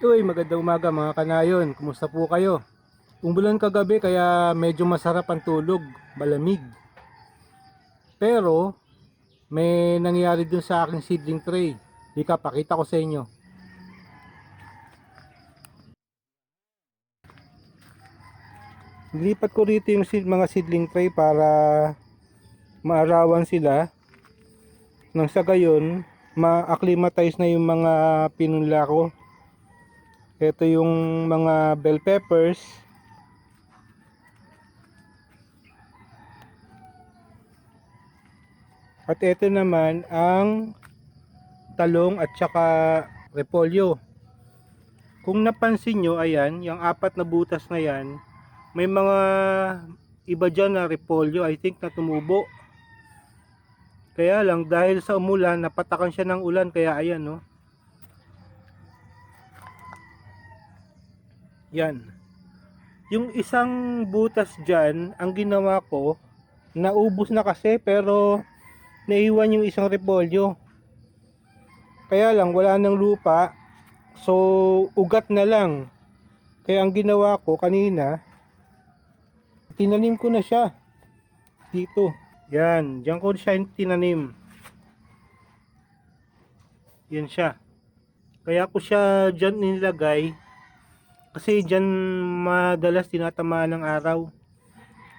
Uy, magandang umaga mga kanayon. Kumusta po kayo? Umulan kagabi kaya medyo masarap ang tulog, malamig. Pero may nangyari dun sa aking seedling tray. Ika, pakita ko sa inyo. Nilipat ko rito yung seed- mga seedling tray para maarawan sila. Nang sa gayon, ma-acclimatize na yung mga pinunla ko. Ito yung mga bell peppers. At ito naman ang talong at saka repolyo. Kung napansin nyo, ayan, yung apat na butas na yan, may mga iba dyan na repolyo, I think na tumubo. Kaya lang, dahil sa umulan, napatakan siya ng ulan, kaya ayan, no. Yan. Yung isang butas dyan, ang ginawa ko, naubos na kasi, pero naiwan yung isang repolyo. Kaya lang, wala nang lupa, so ugat na lang. Kaya ang ginawa ko kanina, tinanim ko na siya. Dito. Yan, diyan ko siya tinanim. Yan siya. Kaya ko siya dyan nilagay kasi dyan madalas tinatamaan ng araw.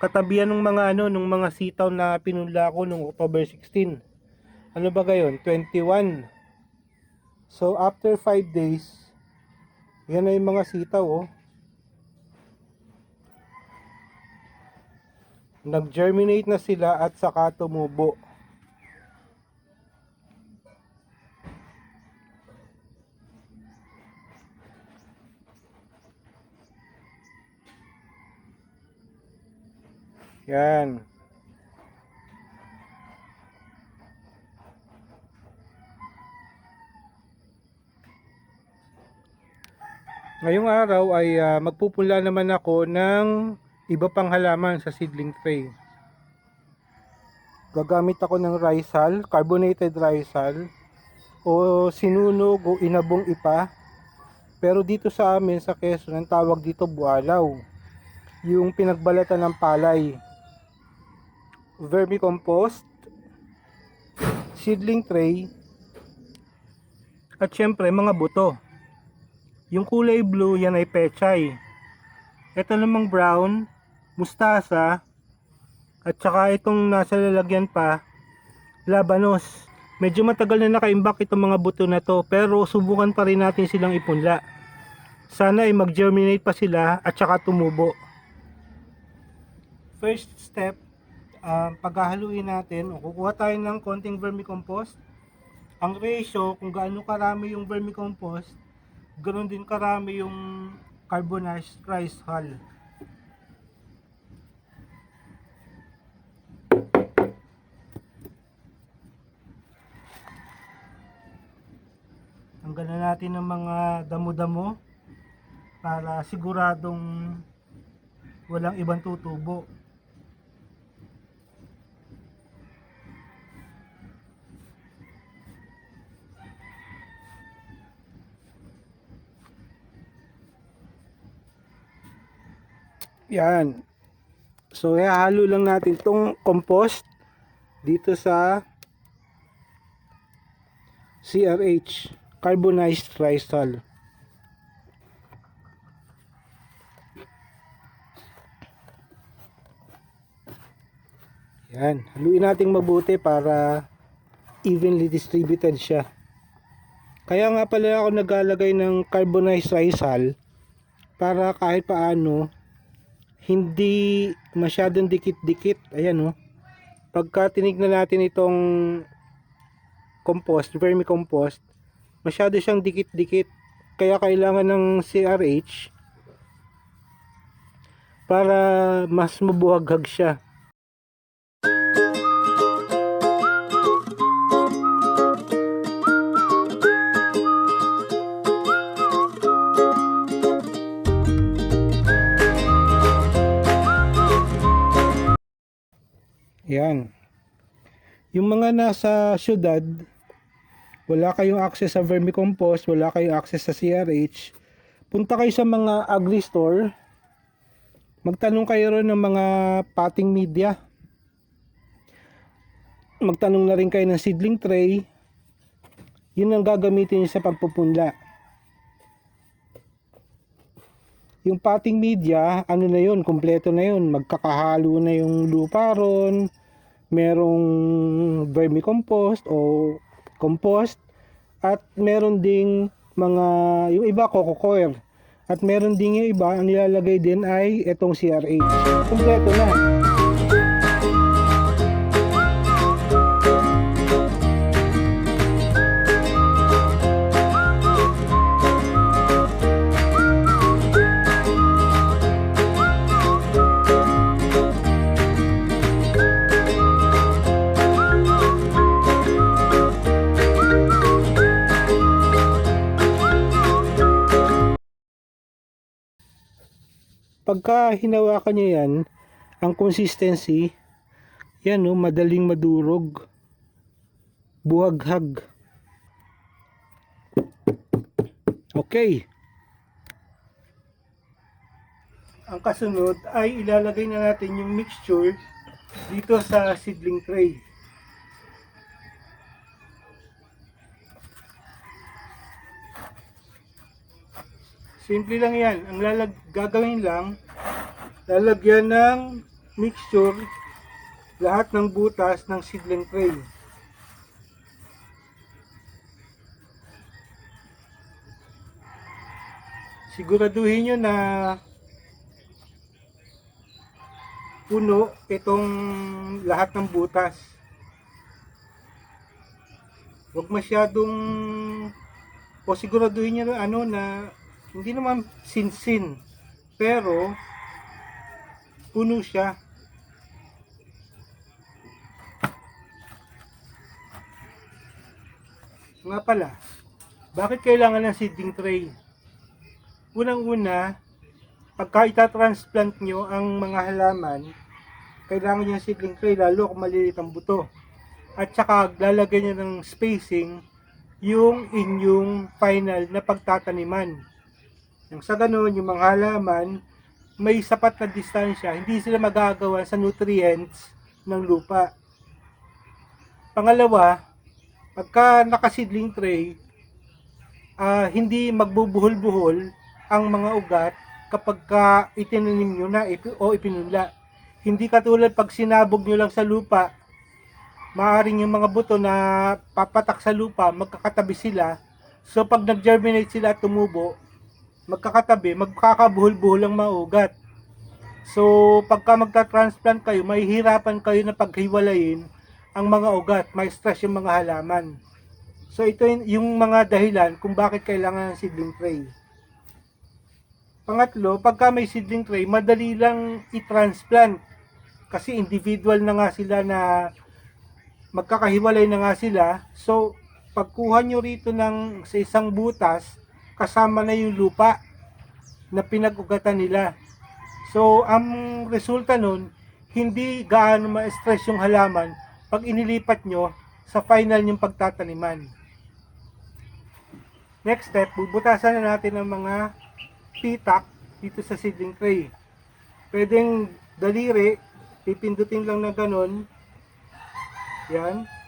Katabihan ng mga ano, ng mga sitaw na pinunla ko nung October 16. Ano ba gayon? 21. So after 5 days, yan na yung mga sitaw oh. Nag-germinate na sila at saka tumubo. Yan. Ngayong araw ay ah, magpupula naman ako ng iba pang halaman sa seedling tray. Gagamit ako ng risal, carbonated risal, o sinunog o inabong ipa. Pero dito sa amin sa Quezon, ang tawag dito bualaw. Yung pinagbalatan ng palay. Vermicompost, seedling tray, at syempre mga buto. Yung kulay blue, yan ay pechay. Ito namang brown, mustasa, at saka itong nasa lalagyan pa, labanos. Medyo matagal na nakaimbak itong mga buto na to, pero subukan pa rin natin silang ipunla. Sana ay mag-germinate pa sila at saka tumubo. First step, uh, paghahaluin natin, o kukuha tayo ng konting vermicompost. Ang ratio, kung gaano karami yung vermicompost, ganoon din karami yung carbonized rice hull. Tanggalan natin ng mga damo-damo para siguradong walang ibang tutubo. Yan. So, ihalo lang natin itong compost dito sa CRH, carbonized rice hull. Yan. Haluin natin mabuti para evenly distributed siya. Kaya nga pala ako naglalagay ng carbonized rice hull para kahit paano hindi masyadong dikit-dikit. Ayan oh. Pagka tinignan natin itong compost, vermicompost, masyado siyang dikit-dikit. Kaya kailangan ng CRH para mas mabuhaghag siya. Yan. Yung mga nasa syudad, wala kayong access sa vermicompost, wala kayong access sa CRH, punta kayo sa mga agri store, magtanong kayo ron ng mga potting media. Magtanong na rin kayo ng seedling tray. Yun ang gagamitin nyo sa pagpupunla. Yung potting media, ano na yun, kompleto na yun. Magkakahalo na yung lupa ron, merong vermicompost o compost, at meron ding mga, yung iba coco coir. At meron ding yung iba, ang nilalagay din ay itong CRH. Kompleto na. Pagka hinawakan nyo yan, ang consistency, yan no, madaling madurog. Buhaghag. Okay. Ang kasunod ay ilalagay na natin yung mixture dito sa seedling tray. Simple lang yan. Ang lalag gagawin lang, lalagyan ng mixture lahat ng butas ng seedling tray. Siguraduhin nyo na puno itong lahat ng butas. Huwag masyadong o siguraduhin nyo ano na hindi naman sinsin pero puno siya. Nga pala bakit kailangan ng seedling tray? Unang una pagka itatransplant nyo ang mga halaman kailangan nyo ng seedling tray lalo kung maliliit ang buto. At saka lalagay nyo ng spacing yung inyong final na pagtataniman yung sa ganun, yung mga halaman, may sapat na distansya, hindi sila magagawa sa nutrients ng lupa. Pangalawa, pagka nakasidling tray, ah, hindi magbubuhol-buhol ang mga ugat kapag ka itinanim nyo na ipi- o ipinunla. Hindi katulad pag sinabog nyo lang sa lupa, maaaring yung mga buto na papatak sa lupa, magkakatabi sila. So pag nag-germinate sila at tumubo, magkakatabi, magkakabuhol-buhol ang mga ugat. So, pagka magta-transplant kayo, mahihirapan kayo na paghiwalayin ang mga ugat, may stress yung mga halaman. So, ito yung mga dahilan kung bakit kailangan ng seedling tray. Pangatlo, pagka may seedling tray, madali lang i-transplant. Kasi individual na nga sila na magkakahiwalay na nga sila. So, pagkuha nyo rito ng sa isang butas, kasama na yung lupa na pinag-ugatan nila. So, ang resulta nun, hindi gaano ma-stress yung halaman pag inilipat nyo sa final yung pagtataniman. Next step, bubutasan na natin ang mga pitak dito sa seedling tray. Pwedeng daliri, pipindutin lang na ganon. Yan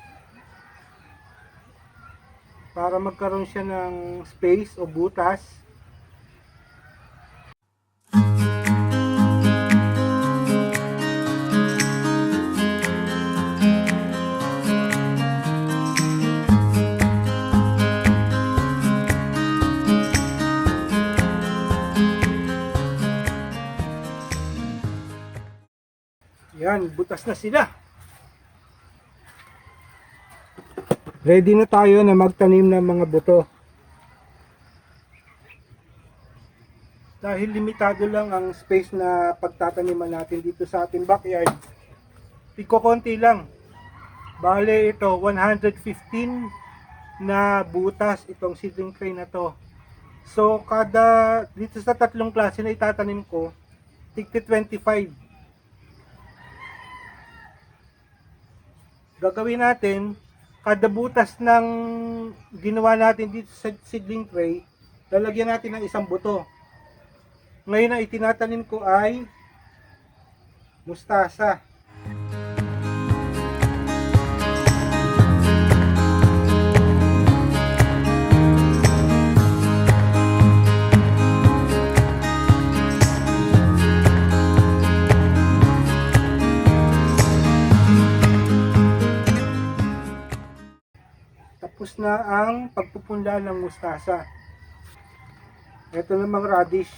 para magkaroon siya ng space o butas. Yan, butas na sila. Ready na tayo na magtanim ng mga buto. Dahil limitado lang ang space na pagtataniman natin dito sa ating backyard. Konti lang. Bale ito 115 na butas itong seedling tray na to. So kada dito sa tatlong klase na itatanim ko, tigti 25. Gagawin natin kada butas ng ginawa natin dito sa seedling tray, lalagyan natin ng isang buto. Ngayon na itinatanim ko ay mustasa. Na ang pagpupunla ng mustasa. Ito namang radish.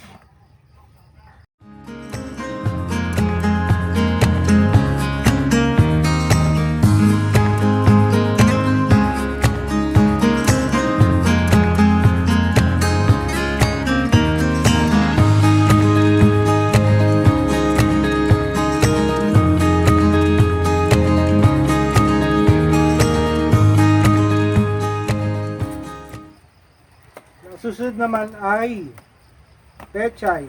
Naman ay pechay.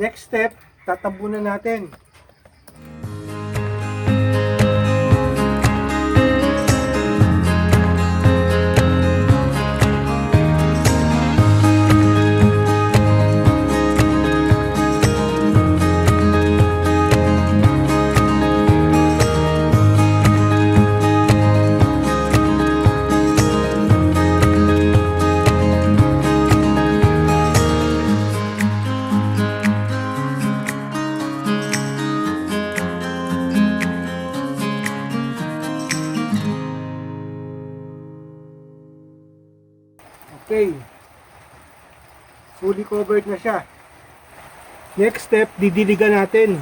Next step, tatabunan natin. Covered na siya. Next step, didiligan natin.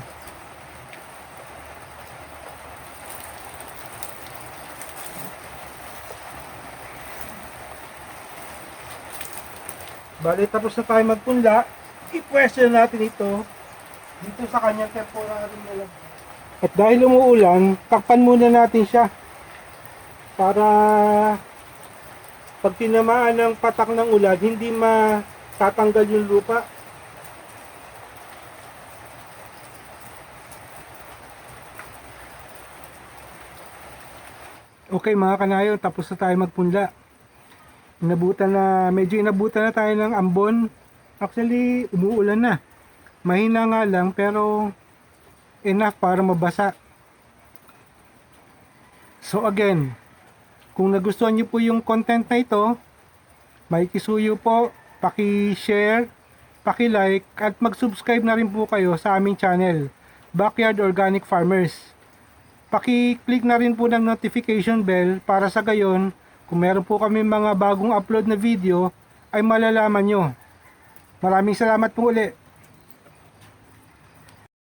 Bale, tapos na tayo magpunla. I-pwesto na natin ito dito sa kanyang temporary na lang. At dahil umuulan, takpan muna natin siya para pag tinamaan ng patak ng ulan, hindi matatanggal yung lupa. Okay mga kanayo, tapos na tayo magpunla. Inabutan na, medyo inabutan na tayo ng ambon. Actually, umuulan na. Mahina nga lang, pero enough para mabasa. So again, kung nagustuhan niyo po yung content na ito, may kisuyo po, paki-share, paki-like, at mag-subscribe na rin po kayo sa aming channel, Backyard Organic Farmers. Paki-click na rin po ng notification bell para sa gayon, kung meron po kami mga bagong upload na video, ay malalaman nyo. Maraming salamat po ulit.